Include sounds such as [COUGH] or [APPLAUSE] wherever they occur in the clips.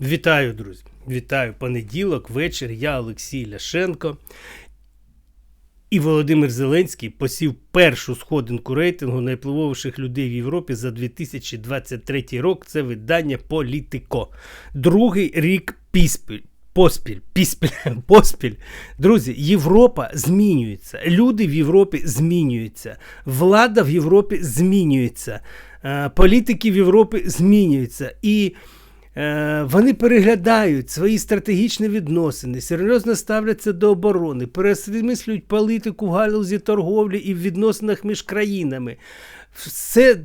Вітаю, друзі! Вітаю понеділок, вечір. Я Олексій Ляшенко. І Володимир Зеленський посів першу сходинку рейтингу найвпливовіших людей в Європі за 2023 рік. Це видання Політико. Другий рік піспіль. Поспіль, піспіль, [LAUGHS] поспіль. Друзі, Європа змінюється. Люди в Європі змінюються. Влада в Європі змінюється. е, Політики в Європі змінюються. І Вони переглядають свої стратегічні відносини, серйозно ставляться до оборони, пересмислюють політику в галузі торговлі і в відносинах між країнами. Все.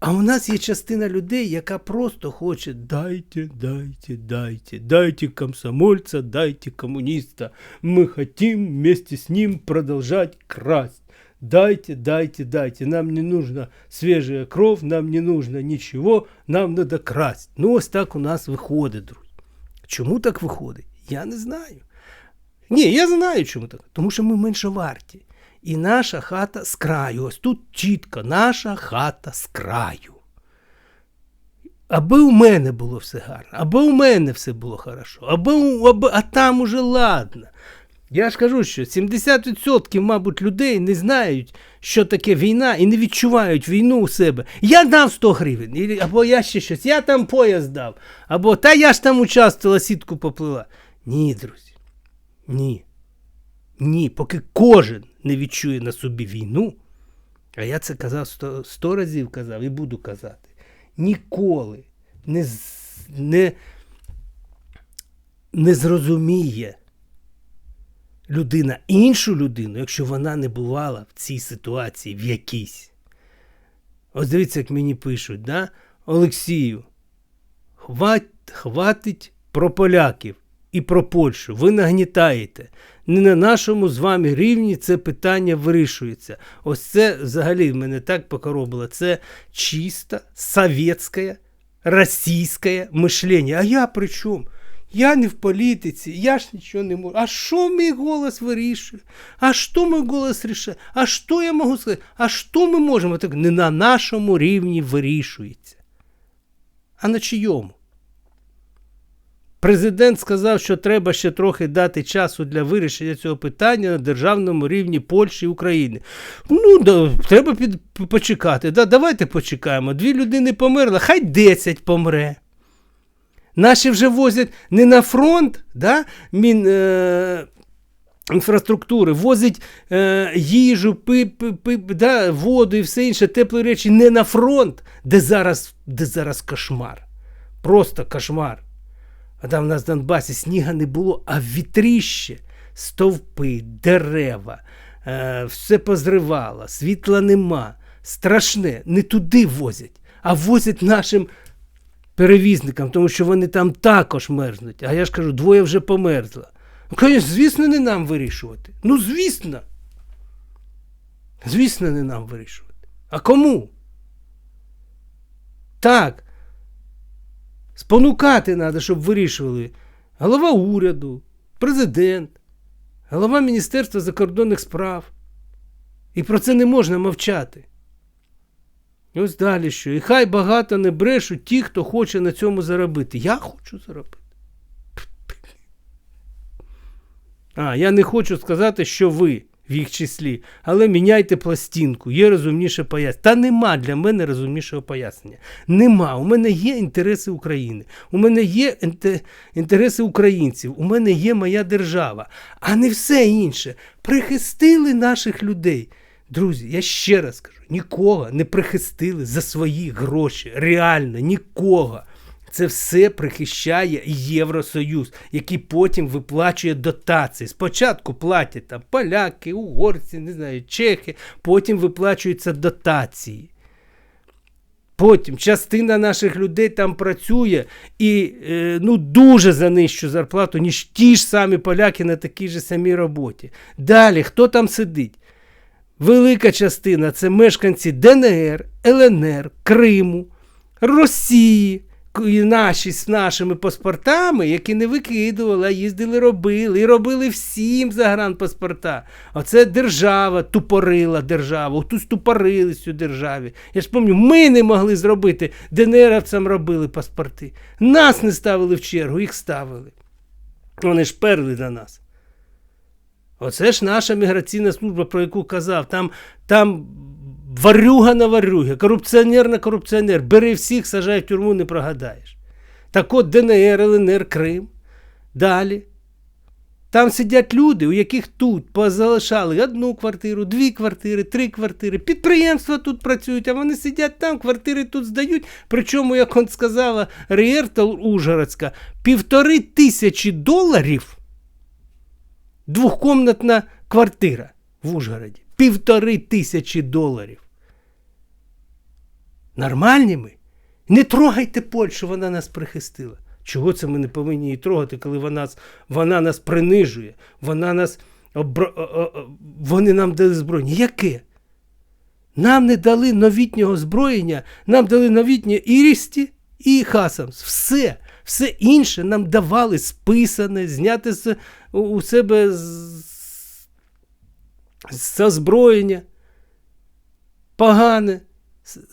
А у нас є частина людей, яка просто хоче дайте, дайте, дайте, дайте комсомольця, дайте комуніста. Ми хотим вместе з ним продовжать красть. Дайте, дайте, дайте. Нам не нужна свежая кров, нам не нужно нічого, нам надо красть. Ну, ось так у нас виходить, друзі. Чому так виходить? Я не знаю. Ні, я знаю, чому так. Тому що ми менше варті. І наша хата з краю. Ось тут чітко, наша хата з краю. Аби у мене було все гарно, аби у мене все було хорошо, аби, аби, а там уже ладно. Я ж кажу, що 70% мабуть, людей не знають, що таке війна, і не відчувають війну у себе. Я дав 100 гривень, або я ще щось, я там поїзд дав, або та я ж там участвувала, сітку поплила. Ні, друзі. Ні. Ні, поки кожен не відчує на собі війну, а я це казав сто, сто разів казав і буду казати. Ніколи не, не, не зрозуміє людина іншу людину, якщо вона не бувала в цій ситуації в якійсь. Ось дивіться, як мені пишуть, да? Олексію, хват, хватить про поляків і про Польщу. Ви нагнітаєте. Не на нашому з вами рівні це питання вирішується. Ось це взагалі мене так покоробило. Це чисто совєтське, російське мишлення. А я при чому? Я не в політиці, я ж нічого не можу. А що мій голос вирішує? А що мій голос рішає? А що я можу сказати? А що ми можемо? Так не на нашому рівні вирішується. А на чийому? Президент сказав, що треба ще трохи дати часу для вирішення цього питання на державному рівні Польщі і України. Ну, да, треба під, почекати. Да, давайте почекаємо. Дві людини померли, хай 10 помре. Наші вже возять не на фронт, да, мін, е, інфраструктури, возять е, їжу, пи, пи, пи, да, воду і все інше, теплі речі не на фронт, де зараз, де зараз кошмар. Просто кошмар. А там в нас в Донбасі сніга не було, а вітріще, стовпи, дерева, е, все позривало, світла нема. Страшне, не туди возять, а возять нашим перевізникам, тому що вони там також мерзнуть. А я ж кажу, двоє вже померзло. Ну, звісно, не нам вирішувати. Ну, звісно. Звісно, не нам вирішувати. А кому? Так. Спонукати треба, щоб вирішували голова уряду, президент, голова Міністерства закордонних справ. І про це не можна мовчати. Ось далі що. І хай багато не брешуть ті, хто хоче на цьому заробити. Я хочу заробити. А, я не хочу сказати, що ви в їх числі, але міняйте пластинку, є розумніше пояснення. Та нема для мене розумнішого пояснення. Нема. У мене є інтереси України, у мене є інтереси українців, у мене є моя держава, а не все інше. Прихистили наших людей. Друзі, я ще раз кажу, нікого не прихистили за свої гроші. Реально, нікого. Це все прихищає Євросоюз, який потім виплачує дотації. Спочатку платять там поляки, угорці, не знаю, чехи, потім виплачуються дотації. Потім частина наших людей там працює і е, ну, дуже за нижчу зарплату, ніж ті ж самі поляки на такій же самій роботі. Далі, хто там сидить? Велика частина це мешканці ДНР, ЛНР, Криму, Росії, і наші з нашими паспортами, які не викидували, а їздили, робили. І робили всім загранпаспорта. Оце держава тупорила державу. Хтось тупорились у державі. Я ж пам'ятаю, ми не могли зробити, ДНРовцям робили паспорти. Нас не ставили в чергу, їх ставили. Вони ж перли на нас. Оце ж наша міграційна служба, про яку казав. Там, там варюга на варюги, корупціонер на корупціонер. Бери всіх, сажай в тюрму, не прогадаєш. Так от ДНР, ЛНР, Крим. Далі. Там сидять люди, у яких тут позалишали одну квартиру, дві квартири, три квартири. Підприємства тут працюють, а вони сидять там, квартири тут здають. Причому, як он сказала Рієртал Ужгородська, півтори тисячі доларів двохкомнатна квартира в Ужгороді. Півтори тисячі доларів. Нормальні ми? Не трогайте Польщу, вона нас прихистила. Чого це ми не повинні її трогати, коли вона, нас- вона нас принижує, вона нас вони нам дали збройня. Яке? Нам не дали новітнього зброєння, нам дали новітнє Ірісті і Хасамс. Все. Все інше нам давали списане, зняти з, у, себе з, з озброєння. Погане,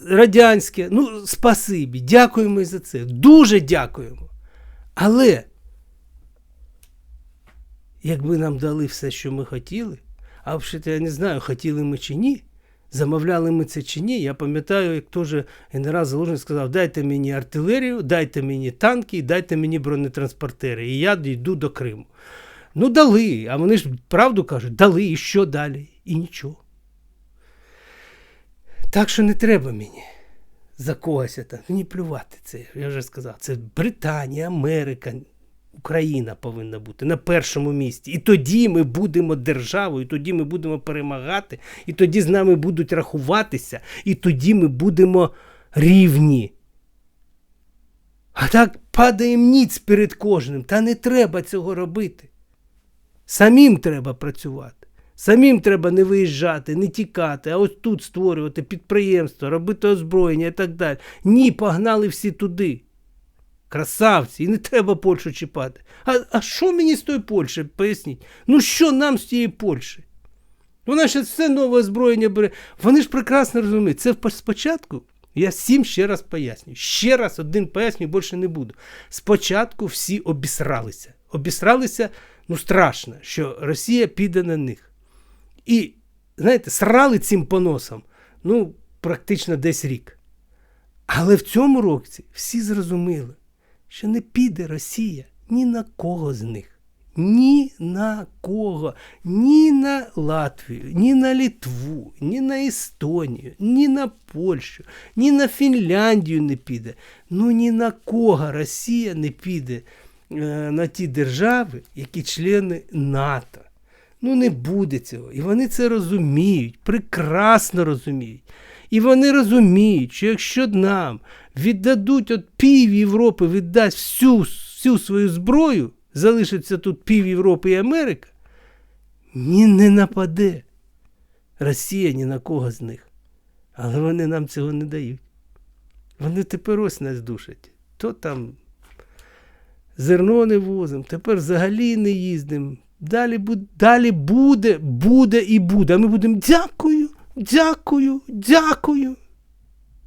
радянське. Ну, спасибі, дякуємо за це. Дуже дякуємо. Але якби нам дали все, що ми хотіли, а взагалі, я не знаю, хотіли ми чи ні, замовляли ми це чи ні. Я пам'ятаю, як теж генерал Залужний сказав: дайте мені артилерію, дайте мені танки, дайте мені бронетранспортери, і я дійду до Криму. Ну, дали, а вони ж правду кажуть, дали, і що далі? І нічого. Так що не треба мені за когось там. Мені плювати це. Я вже сказав. Це Британія, Америка, Україна повинна бути на першому місці. І тоді ми будемо державою, і тоді ми будемо перемагати, і тоді з нами будуть рахуватися, і тоді ми будемо рівні. А так падаємо ніц перед кожним. Та не треба цього робити. Самим треба працювати. Самим треба не виїжджати, не тікати, а ось тут створювати підприємство, робити озброєння і так далі. Ні, погнали всі туди. Красавці, і не треба Польщу чіпати. А, а що мені з тої Польщі? Поясніть. Ну що нам з тієї Польщі? Вона ще все нове озброєння бере. Вони ж прекрасно розуміють. Це спочатку, я всім ще раз пояснюю. Ще раз один пояснюю, більше не буду. Спочатку всі обісралися. Обісралися, ну страшно, що Росія піде на них. І, знаєте, срали цим поносом, ну, практично десь рік. Але в цьому році всі зрозуміли, що не піде Росія ні на кого з них. Ні на кого, ні на Латвію, ні на Літву, ні на Естонію, ні на Польщу, ні на Фінляндію не піде. Ну ні на кого Росія не піде е, на ті держави, які члени НАТО. Ну не буде цього. І вони це розуміють, прекрасно розуміють. І вони розуміють, що якщо нам віддадуть от пів Європи, віддасть всю, всю свою зброю, залишиться тут пів Європи і Америка, ні не нападе Росія ні на кого з них. Але вони нам цього не дають. Вони тепер ось нас душать. То там зерно не возимо, тепер взагалі не їздимо. Далі, далі буде, буде і буде. А ми будемо дякую, дякую, дякую.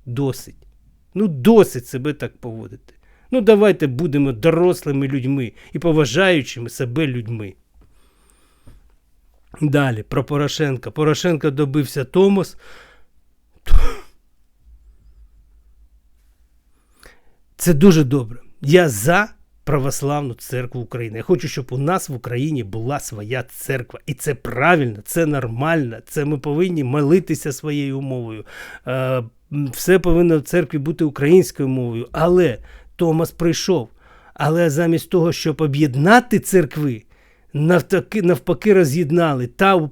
Досить. Ну, досить себе так поводити. Ну, давайте будемо дорослими людьми і поважаючими себе людьми. Далі про Порошенка. Порошенко добився Томос. Це дуже добре. Я за православну церкву України. Я хочу, щоб у нас в Україні була своя церква. І це правильно, це нормально. Це ми повинні молитися своєю мовою. Е, все повинно в церкві бути українською мовою. Але Томас прийшов. Але замість того, щоб об'єднати церкви, навтаки, навпаки роз'єднали. Та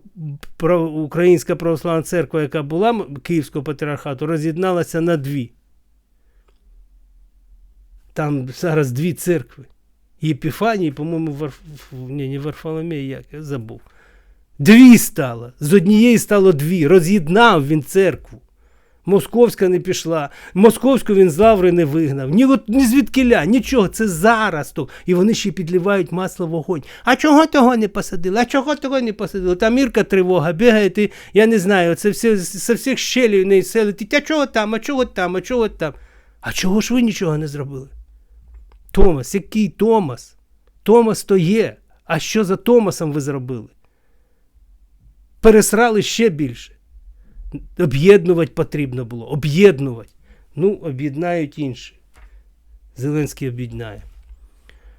Українська православна церква, яка була Київського патріархату, роз'єдналася на дві. Там зараз дві церкви. Єпіфанії, по-моєму, Варф... Ні, не Варфоломей, як я забув. Дві стало. З однієї стало дві. Роз'єднав він церкву. Московська не пішла, Московську він з лаври не вигнав. Ні, от, ні звідкиля, нічого, це зараз. То. І вони ще підливають масло вогонь. А чого того не посадили? А чого того не посадили? Там Ірка тривога, бігає, ти, я не знаю, це все з всіх щелів не селить. А чого там, а чого там, а чого там? А чого ж ви нічого не зробили? Томас, який Томас? Томас то є. А що за Томасом ви зробили? Пересрали ще більше. Об'єднувати потрібно було. Об'єднувати. Ну, об'єднають інші. Зеленський об'єднає.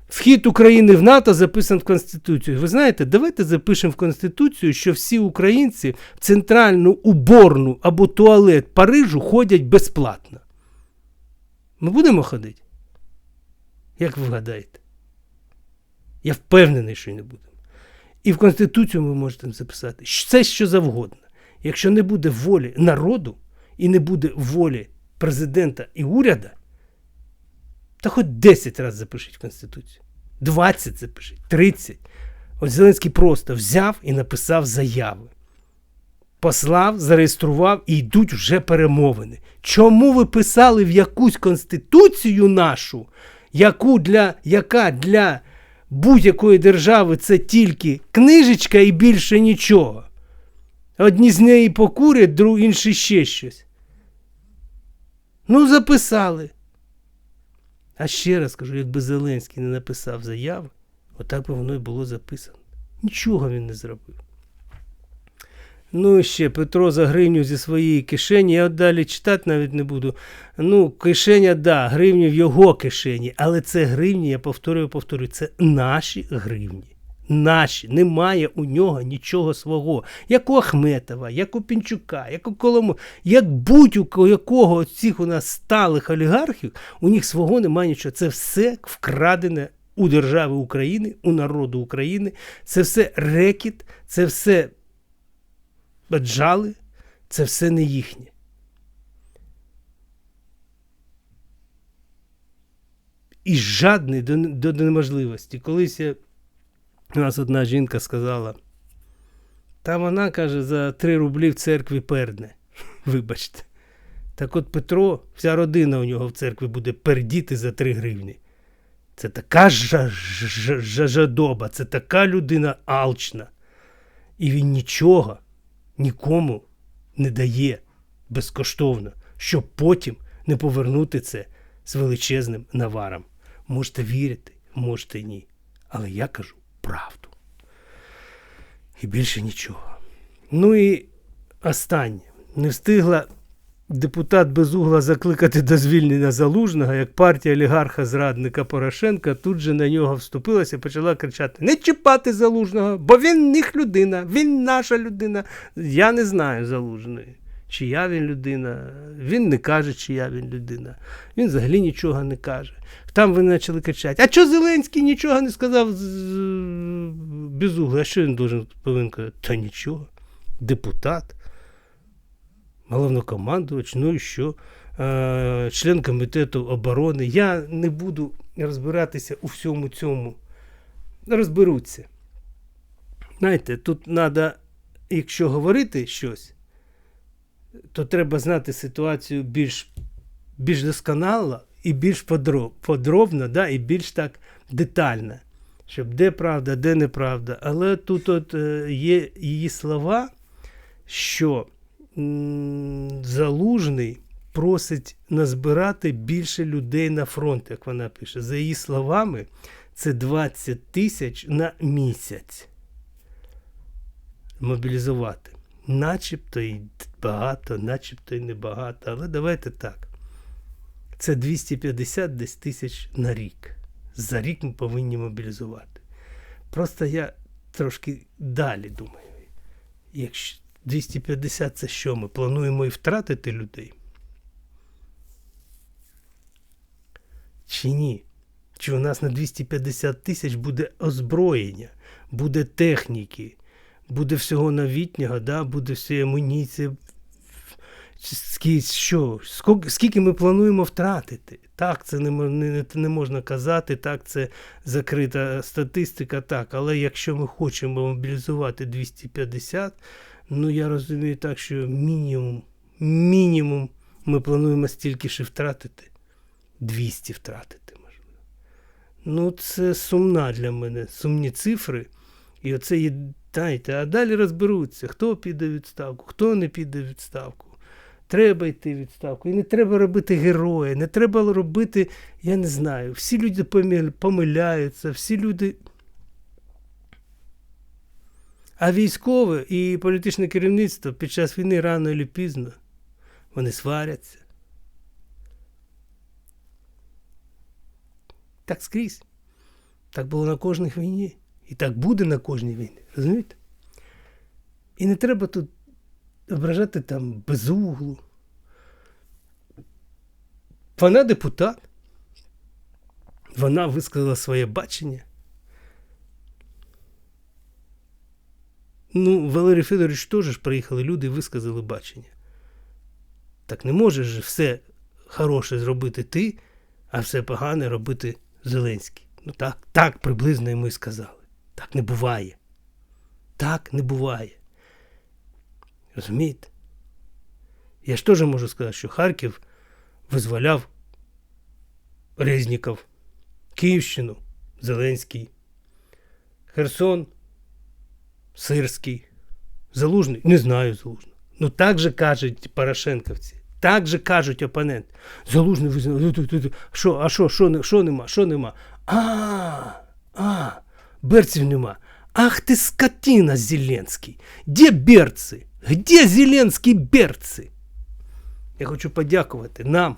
Вхід України в НАТО записан в Конституцію. Ви знаєте, давайте запишемо в Конституцію, що всі українці в центральну уборну або туалет Парижу ходять безплатно. Ми будемо ходити? Як ви гадаєте? Я впевнений, що не будемо. І в Конституцію ви можете записати все, що завгодно. Якщо не буде волі народу і не буде волі президента і уряду, то хоч 10 разів запишіть в Конституцію. 20 запишіть, 30. Ось Зеленський просто взяв і написав заяви. Послав, зареєстрував і йдуть вже перемовини. Чому ви писали в якусь конституцію нашу, яку для, яка для будь-якої держави це тільки книжечка і більше нічого? Одні з неї покурять, другі інші ще щось. Ну, записали. А ще раз кажу, якби Зеленський не написав заяви, отак би воно і було записано. Нічого він не зробив. Ну ще Петро за гривню зі своєї кишені. Я от далі читати навіть не буду. Ну, кишеня, да, гривні в його кишені, але це гривні, я повторюю, повторюю, це наші гривні. Наші, немає у нього нічого свого. Як у Ахметова, як у Пінчука, як у Колому, як будь-у якого цих у нас сталих олігархів, у них свого немає нічого. Це все вкрадене у держави України, у народу України. Це все рекіт, це все баджали, це все не їхнє. І жадний до, до неможливості. Колись я у нас одна жінка сказала, та вона каже, за 3 рублі в церкві пердне. [LAUGHS] Вибачте. Так от Петро, вся родина у нього в церкві буде пердіти за 3 гривні. Це така жадоба, це така людина алчна. І він нічого нікому не дає безкоштовно, щоб потім не повернути це з величезним наваром. Можете вірити, можете ні. Але я кажу правду. І більше нічого. Ну і останнє. Не встигла депутат Безугла закликати до звільнення залужного, як партія олігарха зрадника Порошенка тут же на нього вступилася і почала кричати: Не чіпати залужного, бо він них людина, він наша людина. Я не знаю залужної. Чия він людина, він не каже, чия він людина. Він взагалі нічого не каже. Там вони почали кричати: А чого Зеленський нічого не сказав без угла? А що він повинен? Та нічого. Депутат, головнокомандувач, ну і що? Член комітету оборони. Я не буду розбиратися у всьому цьому. Розберуться. Знаєте, тут треба, якщо говорити щось то треба знати ситуацію більш більш досконало і більш подроб, подробно, да, і більш так детально, щоб де правда, де неправда. Але тут от е, є її слова, що залужний просить назбирати більше людей на фронт, як вона пише. За її словами, це 20 тисяч на місяць мобілізувати начебто і багато, начебто і небагато. Але давайте так. Це 250 десь тисяч на рік. За рік ми повинні мобілізувати. Просто я трошки далі думаю. Якщо 250 це що? Ми плануємо і втратити людей? Чи ні? Чи у нас на 250 тисяч буде озброєння, буде техніки, буде всього новітнього, да, буде всі амуніція. Що? Скільки ми плануємо втратити? Так, це не, не, не можна казати, так, це закрита статистика, так. Але якщо ми хочемо мобілізувати 250, ну я розумію так, що мінімум, мінімум Ми плануємо стільки і втратити. 200 втратити, можливо. Ну, це сумна для мене, сумні цифри. І оце є, знаєте, а далі розберуться, хто піде в відставку, хто не піде в відставку. Треба йти в відставку. І не треба робити героя, не треба робити, я не знаю, всі люди помиляються, всі люди. А військове і політичне керівництво під час війни рано чи пізно вони сваряться. Так скрізь. Так було на кожній війні. І так буде на кожній війні. Розумієте? І не треба тут ображати там безуглу. Вона депутат. Вона висказала своє бачення. Ну, Валерій Федорович теж приїхали люди і висказали бачення. Так не можеш же все хороше зробити ти, а все погане робити Зеленський. Ну так, так приблизно йому і сказали. Так не буває. Так не буває. Розумієте? Я ж теж можу сказати, що Харків визволяв Резніков, Київщину, Зеленський, Херсон, Сирський, Залужний, не знаю Залужного. Ну так же кажуть Порошенковці. Так же кажуть опонент. Залужний визнав. Що, а що, що, що нема? Що нема? А, а, берців нема. Ах ти скотина, Зеленський. Де берці? Де Зеленські берці? Я хочу подякувати нам,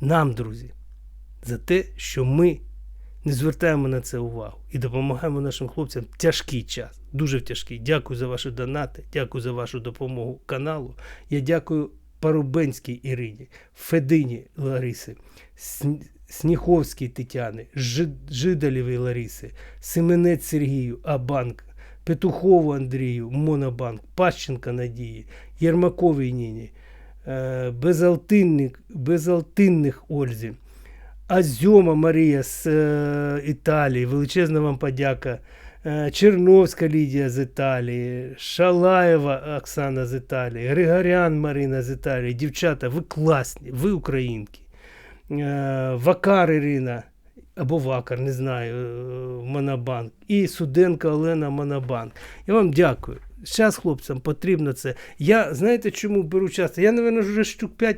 нам, друзі, за те, що ми не звертаємо на це увагу і допомагаємо нашим хлопцям тяжкий час. Дуже тяжкий. Дякую за ваші донати, дякую за вашу допомогу каналу. Я дякую Парубенській Ірині, Федині Лариси, Сн- Сніховській Тетяни, Жи- Жидалєвій Лариси, Семенець Сергію, Абанк, Петухову Андрію, Монобанк, Пащенка Надії, Єрмаковій Ніні, е, Безалтинних Ользі, Азьома Марія з е, Італії, величезна вам подяка. Е, Черновська Лідія з Італії, Шалаєва Оксана з Італії, Григорян Марина з Італії. Дівчата, ви класні, ви українки. Е, Вакар Ірина або Вакар, не знаю, е, Монобанк. І Суденко Олена Монобанк. Я вам дякую. Зараз хлопцям потрібно це. Я знаєте, чому беру часто? Я, напевно, вже штук 5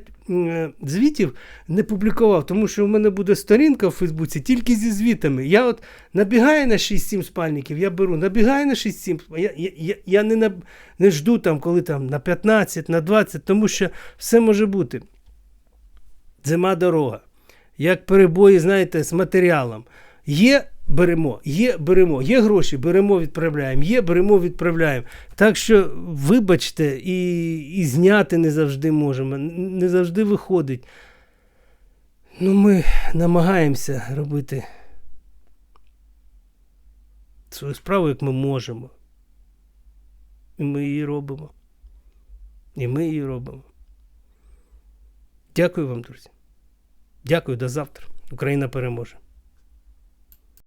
звітів не публікував, тому що в мене буде сторінка в Фейсбуці тільки зі звітами. Я от набігаю на 6-7 спальників, я беру, набігаю на 6-7. Я, я, я, не, на, не жду там, коли там на 15, на 20, тому що все може бути. Зима дорога. Як перебої, знаєте, з матеріалом. Є, беремо, є, беремо, є гроші, беремо, відправляємо, є, беремо, відправляємо. Так що, вибачте, і, і зняти не завжди можемо, не завжди виходить. Ну, ми намагаємося робити свою справу, як ми можемо. І ми її робимо. І ми її робимо. Дякую вам, друзі. Дякую, до завтра. Україна переможе.